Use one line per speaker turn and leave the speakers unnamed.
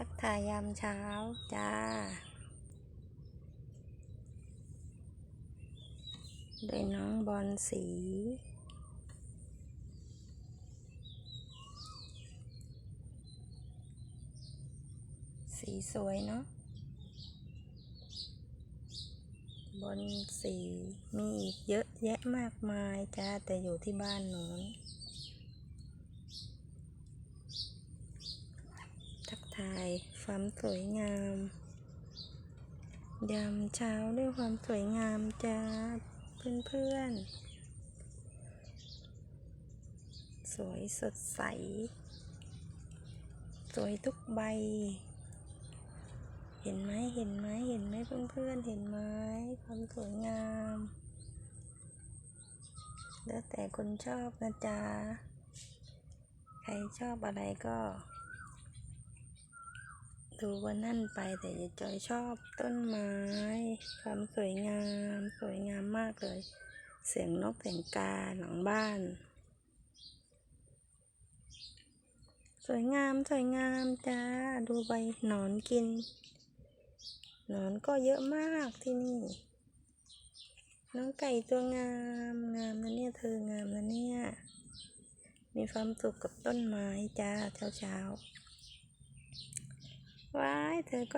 ทักทายยามเช้าจ้า โดยน้องบอลสี สีสวยเนาะ บอลสีมีอีกเยอะแยะมากมายจ้า แต่อยู่ที่บ้านหนูน ทักทายความสวยงาม ยามเช้าด้วยความสวยงามจ้าเพื่อนๆ สวยสดใส สวยทุกใบ เห็นไหมเห็นไหมเห็นไหมเพื่อนๆ เห็นไหมความสวยงาม แล้วแต่คนชอบนะจ๊ะ ใครชอบอะไรก็ ดูวันนั่นไปแต่ยายจอยชอบต้นไม้ ความสวยงาม สวยงามมากเลย เสียงนกเสียงกาหลังบ้าน สวยงามสวยงามจ้าดูใบหนอนกิน หนอนก็เยอะมากที่นี่ น้องไก่ตัวงามงามนะเนี่ยเธองามนะเนี่ยมีความสุขกับต้นไม้จ้าเช้าเช้า ว้ายเธอก็